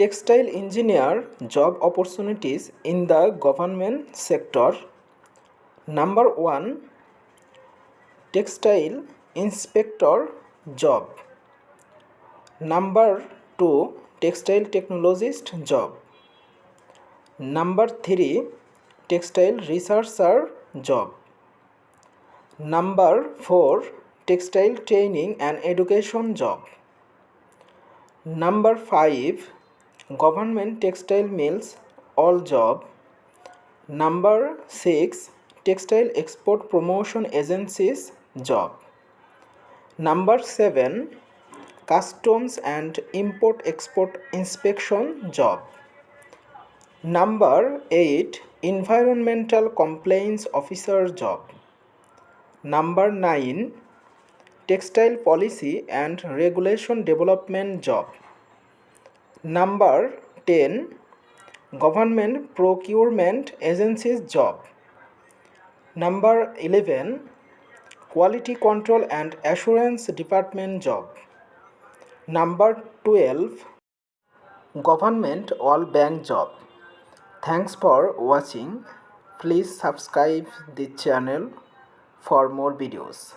Textile engineer job opportunities in the government sector. Number 1, textile inspector job. Number 2, textile technologist job. Number 3, textile researcher job. Number 4, textile training and education job. Number 5, government textile mills all job number 6 textile export promotion agencies job number 7 customs and import export inspection job number 8 environmental complaints officer job number 9 textile policy and regulation development job Number 10, Government Procurement Agency's job. Number 11, Quality Control and Assurance Department job. Number 12, Government All Bank job. Thanks for watching. Please subscribe the channel for more videos.